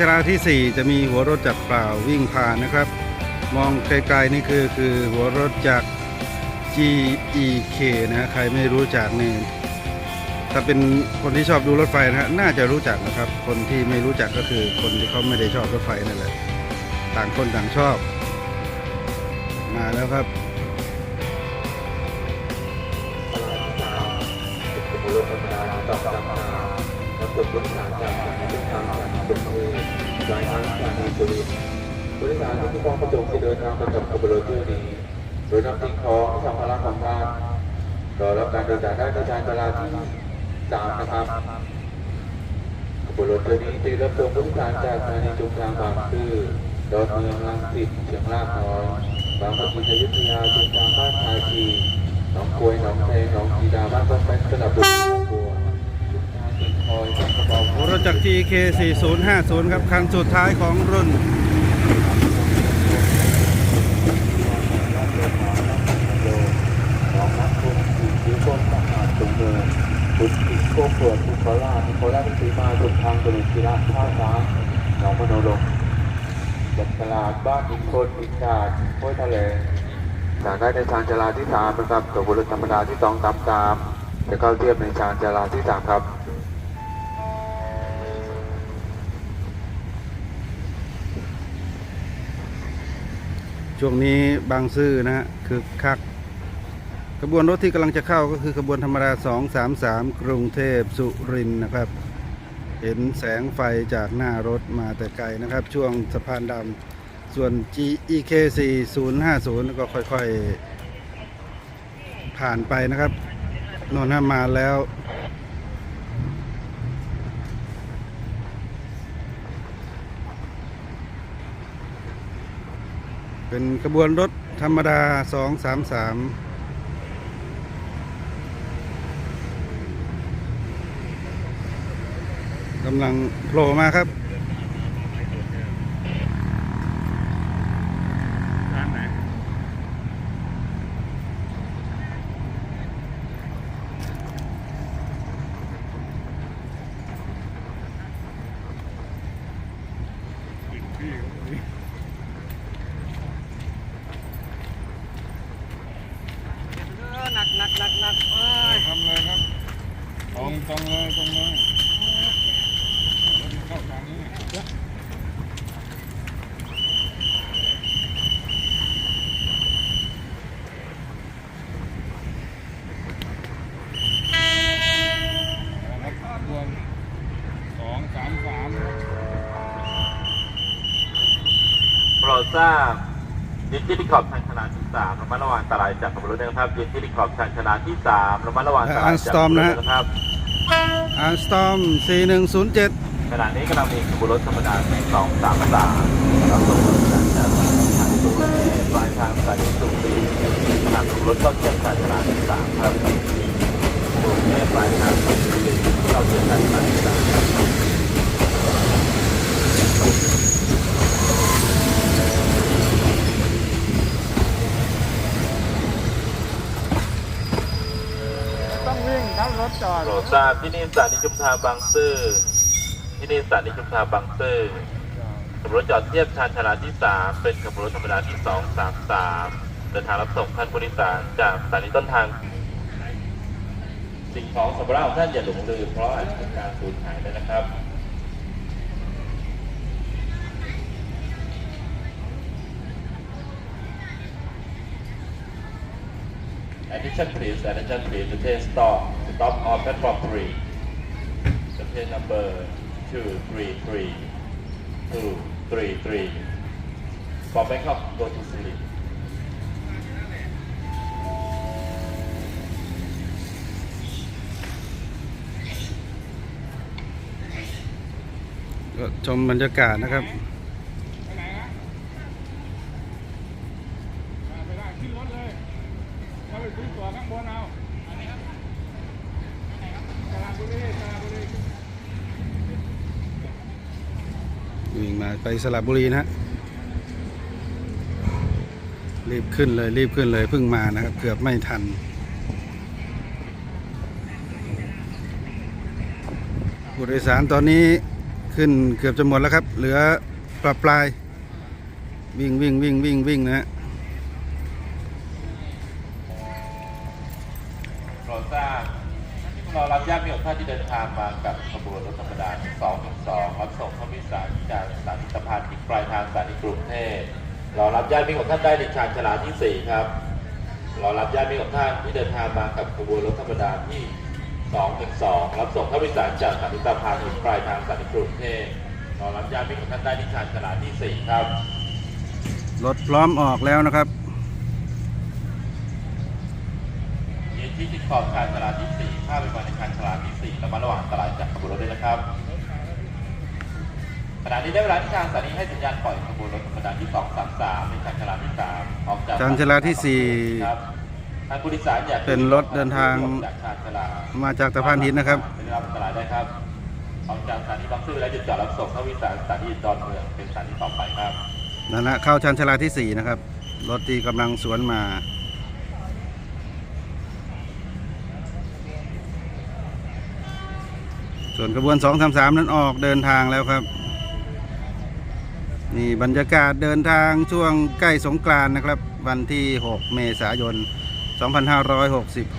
ชาลาที่ 4 จะมีหัวรถจักรเปล่าวิ่งผ่านนะครับ มองไกลๆนี่คือคือหัวรถจากร GEK นะใครไม่รู้จักนี่ถ้าเป็นคนที่ชอบดูรถไฟนะฮะน่าจะรู้จักนะครับ คนที่ไม่รู้จักก็คือคนที่เขาไม่ได้ชอบรถไฟนั่นแหละต่างคนต่างชอบ มาแล้วครับบุรุษธรรมดาตอบ รับมาแล้วกดบนฐานจากเส้นทางจากเป็นมือรายทางจากในสุรินทร์บริษัทที่กองประจงที่เดินทางมากับขบวนรถตู้นี้โดยนำสิ่งของสัมภาระของท่านรอรับการโดยสารได้ในชานจราที่สามนะครับขบวนรถตู้นี้จะรับส่งผู้โดยสารจากสถานีจุฬาบางซื่อดอนเมืองรังสิตเชียงรากน้อยบางปะอินอยุธยาจุฬาบ้านทาชีหนองกลวยหนองแพหนองกีดาบ้านต้นเป็นสนับสนุนครอบครัวางติดคอยจักระบอกหัวรถจาก GK 4050 ครับ คันสุดท้ายของรุ่นหนองนักทุนสีคิ้วก้นทหารตุงเดินบุตรติโกเปิดบุคลาบุคลาเป็นสีมาจุดทางบริกีฬาท่าช้างหนองมโนลมจัดตลาดบ้านอินโคนอินชาดห้วยทะเลสารได้ในชานจราที่สามนะครับกับบุรุษธรรมดาที่สองตามตามจะเข้าเทียบในชานจราที่สามครับ ช่วงนี้บางซื่อนะฮะคือคักขบวนรถที่กำลังจะเข้าก็คือขบวนธรรมดา 233 กรุงเทพสุรินทร์นะครับ เห็นแสงไฟจากหน้ารถมาแต่ไกลนะครับ ช่วงสะพานดำส่วน GEK 4050 ก็ค่อยๆ ผ่านไปนะครับนนท์มาแล้ว เป็นขบวนรถธรรมดา 233กำลังโผล่มาครับ หนักหนักหนักหนักเอ้ย ทำเลยครับตรงตรงเลยตรงเลยเข้าทางนี้ ครับรวมสองสามสาม โปรด ทราบยินที่ที่ขอบชันชนะที่สามระมัดระวังอันตรายจากขบวนรถนะครับยินที่ที่ขอบชันชนะที่สามระมัดระวังอันตรายจากขบวนรถนะครับอาร์สตอม4107 ขณะนี้กำลังมีขบวนรถธรรมดาสองสามสามรับส่งผู้โดยสารจากทางสุรินทร์ปลายทางสายสุรินทร์ทางรถเข้าเทียบชันชนะที่สามครับกรุงเทพปลายทางสุรินทร์เข้าเทียบชันชนะที่สามครับ ต้องวิ่งทั้งร ถจอดโปรดทราที่นี่สถานีชุมทางบางซื่อที่นี่สถานีชุมทางบางซื่อขบวนรถจอดเทียบชานชาลาที่สามเป็นขบวนรถธรรมดาที่สองสามสามเดินทางรับส่งท่านผู้โดยสารจากสถานีต้นทาง สิ่งของสัมภาระของท่านอย่าหลงลืมเพราะอาจจะเกิดการสูญหายได้นะครับ Attention please, attention please, to take stop, stop on platform 3. The train number 233, 233. For Bangkok, go to sleep. ก็ชมบรรยากาศนะครับ ไปไหนนะมาไปได้ขึ้นรถเลยเราไปซื้อตั๋วข้างบนเอาอันนี้ครับสระบุรีสระบุรี วิ่งมา ไปสระบุรีนะฮะรีบขึ้นเลยรีบขึ้นเลยเพิ่งมานะครับ เกือบไม่ทัน ผู้โดยสารตอนนี้ขึ้นเกือบจะหมดแล้วครับ เหลือปลายปลาย วิ่งวิ่งวิ่งวิ่งวิ่งนะฮะรดทราบเรารับญาติมิตรของท่านที่เดินทางมากับขบวนรถธรรมดา212รับส่งผู้โดยสารจากสถานี พานถึงปลายทางสถานีกรุงเทพเรารับญาติมิตรของท่านได้ในชานชาลาที่ 4 ครับเรารับญาติมิตรของท่านที่เดินทางมากับขบวนรถธรรมดาที่ 212 รับส่งผู้โดยสารจากสถานีสะพานถึงปลายทางสถานีกรุงเทพเรารับญาติมิตรของท่านได้ที่ชานชาลาที่ 4 ครับรถพร้อมออกแล้วนะครับเย็นที่ติดขอบชานชาลาที่ 4 ข้ามไปมาในชานชาลาที่ 4 ระมัดระวังอันตรายจากขบวนรถด้วยนะครับ ขณะนี้ได้เวลาที่ทางสถานีให้สัญญาณปล่อยขบวนรถธรรมดาที่233ในชานชาลาที่3ออกจากชานชาลาที่สี่ ครับทางผู้โดยสารอยากเป็นรถเดินทางออกจากชานชาลา มาจากตะพานหินนะครับ ไม่ได้รับอันตรายได้ครับออกจากสถานีบางซื่อและหยุดจอดรับส่งเข้าวิสารสถานีดอนเมืองเป็นสถานีต่อไปครับ นั่นแหละเข้าชานชาลาที่ 4 นะครับ รถที่กำลังสวนมา ส่วนขบวน 233 นั้นออกเดินทางแล้วครับ นี่บรรยากาศเดินทางช่วงใกล้สงกรานต์นะครับ วันที่ 6 เมษายน 2566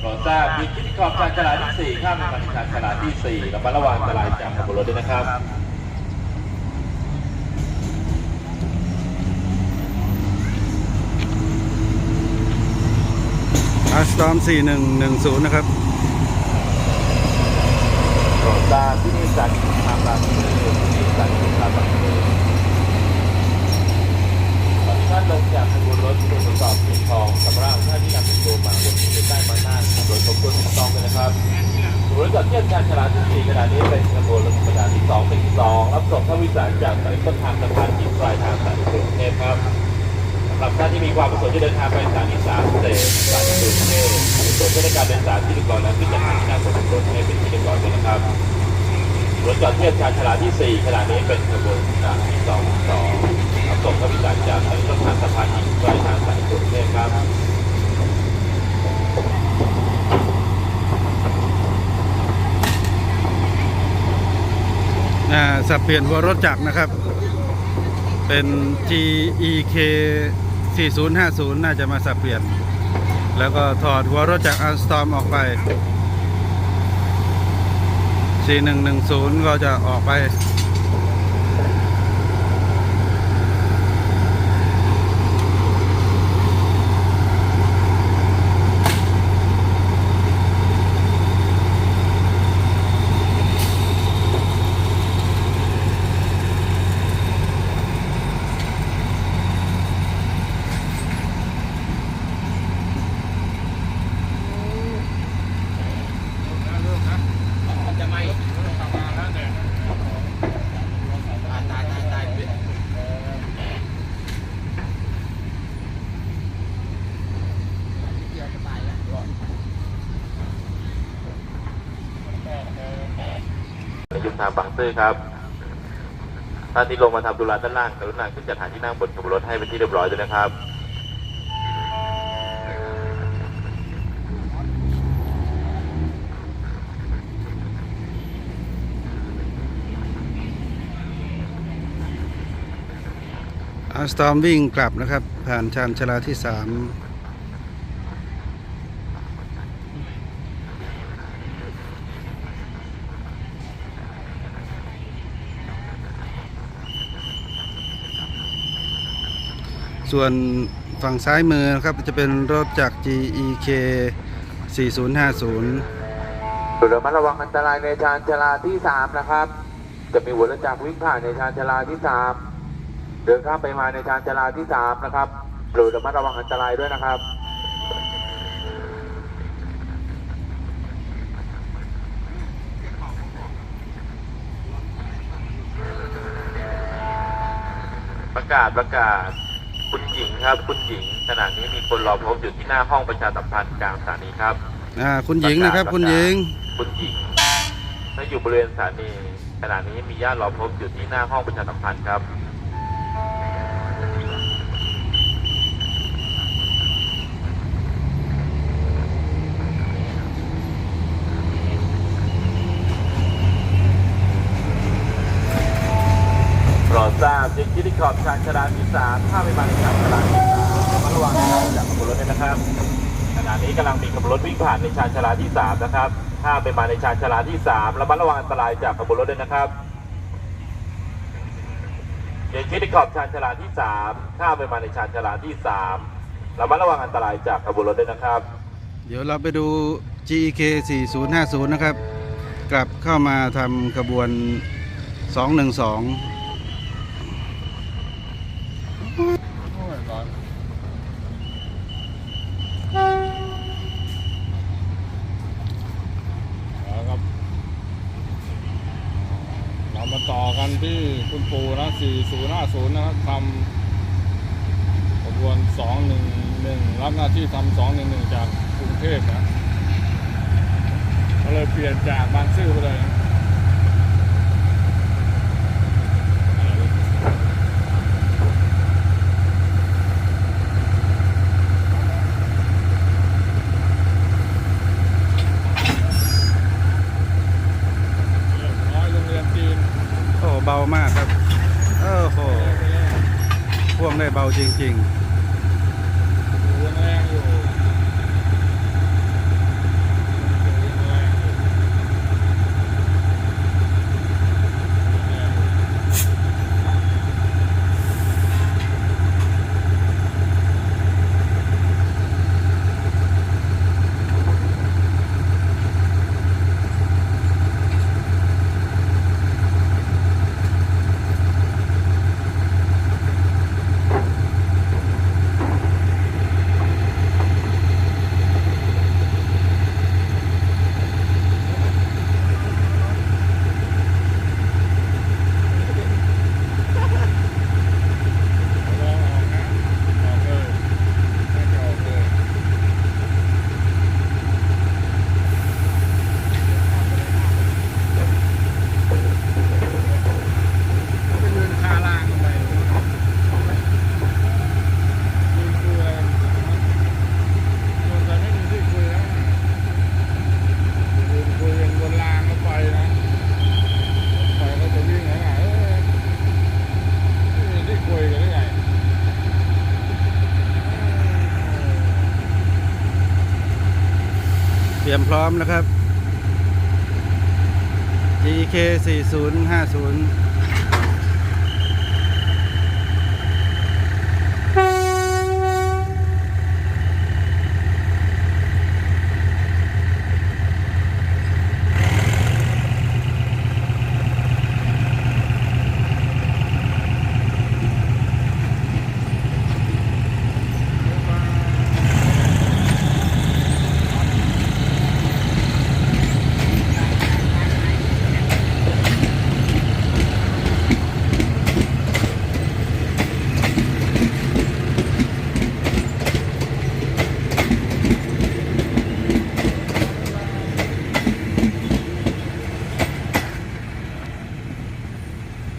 โปรดทราบพื้นที่ขอบชานชาลาที่4ข้ามไปมาในชานชาลาที่4ระมัดระวังอันตรายจากขบวนรถด้วยนะครับ อาสตอม4110 นะครับโรดาที่นี่สถานีทางบางซื่อที่นี่สถานีทางบางซื่ตอนที่ท่านลงจากขบวนรถที่ตรวจสอบสิ่งของสำหรับท่านที่นำเป็นตัวมาบนที่เป็นใต้มาหน้าขับรถครบถ้วนถูกต้องเลยนะครับบริษัทเทียบชานชาลาดที่4ขณะนี้เป็นขบวนรถธรรมดาที่212รับส่งเข้าวิสารจากสถานีต้นทางสะพานหินปลายทางสานีกรุงเทพครับ สำหรับท่านที่มีความประสงค์จะเดินทางไปสถานีสามเสนสถานีกรุงเทพส่วนเทศกาลเป็นสานที่เรียบร้อยแล้วขึ้นจากทางที่หน้าขบวนรถให้เป็นที่เรียบร้อยเลยนะครับรถจอดเทียบชานชลาที่ 4 ขณะนี้เป็นขบวนกาที่2 2รับส่งเข้าวิสารจากสถานีต้นทางสะพานหินปลายทางสานีกรุงเทพครับอ่าสับเปลี่ยนหัวรถจักรนะครับ เป็น GEK 4050 น่าจะมาสับเปลี่ยน แล้วก็ถอดหัวรถจักรอัลสตอมออกไป 4110 ก็จะออกไป จะไม่ ทำงานแล้วเนี่ย ตายตายตายตายเป็น ในยุค ทางบางซื่อครับท่านที่ลงมาทำธุระด้านล่างกรุณาขึ้นจัดหาที่นั่งบนขบวนรถให้เป็นที่เรียบร้อยด้วยนะครับอัสตอมวิ่งกลับนะครับ ผ่านชานชลาที่3 ส่วนฝั่งซ้ายมือนะครับจะเป็นรถจาก GEK 4050โดยระมัดระวังอันตรายในชานชลาที่ 3 นะครับ จะมีหัวรถจักรวิ่งผ่านในชานชลาที่ 3 เดินข้ามไปมาในชานชลาที่ 3 นะครับโปรดระมัดระวังอันตรายด้วยนะครับประกาศประกาศ หญิงครับ คุณหญิงขณะนี้มีคนรอพบอยู่ที่หน้าห้องประชาสัมพันธ์กลางสถานีครับอ่าคุณหญิงนะครับ คุณหญิง คุณหญิงถ้าอยู่บริเวณสถานีขณะนี้มีญาติรอพบอยู่ที่หน้าห้องประชาสัมพันธ์ครับ ทราบเด็กที่ที่ขอบชานชาลาที่สามถ้าไม่มาในชานชาลาที่สามระมัดระวังการจากขบวนรถด้วยนะครับขณะนี้กำลังมีขบวนรถวิ่งผ่านในชานชาลาที่สามนะครับถ้าไปมาในชานชาลาที่สามระมัดระวังอันตรายจากขบวนรถด้วยนะครับเด็กที่ที่ขอบชานชาลาที่สามถ้าไปมาในชานชาลาที่สามระมัดระวังอันตรายจากขบวนรถด้วยนะครับ เดี๋ยวเราไปดู G E K 4050 นะครับ กลับเข้ามาทำขบวน 212 โอ้ยร้อนเอาครับ เรา มาต่อกันที่คุณปูนะ4050 นะครับทำขบวน 211 รับหน้าที่ทำ211 จากกรุงเทพนะ ก็เลยเปลี่ยนจากบางซื่อไปเลยนะเรียบร้อยโรงเรียนจีน โอ้เบามากครับโอ้โหพ่วงได้เบา จริงยังแรงอยู่ดูยังแรงอยู่ยังแรงอยู่ ลองออกนะออกเลยน่าจะออกเลย ไปยืนคาลางทำไมยืนคุยอะไรกันโดนกันไม่มีที่คุยแล้วยืนคุยกันบนรางรถไฟนะรถไฟก็จะวิ่งแล้วนะเอ้ยไม่มีที่คุยกันได้ไง ๆ เตรียม พร้อมนะครับ GK 4050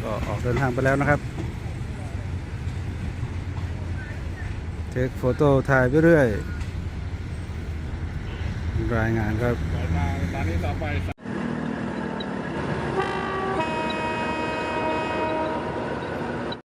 ก็ออกเดินทางไปแล้วนะครับ เทคโฟโต้ถ่ายไปเรื่อย รายงานครับสายตาตอนนี้ต่อไป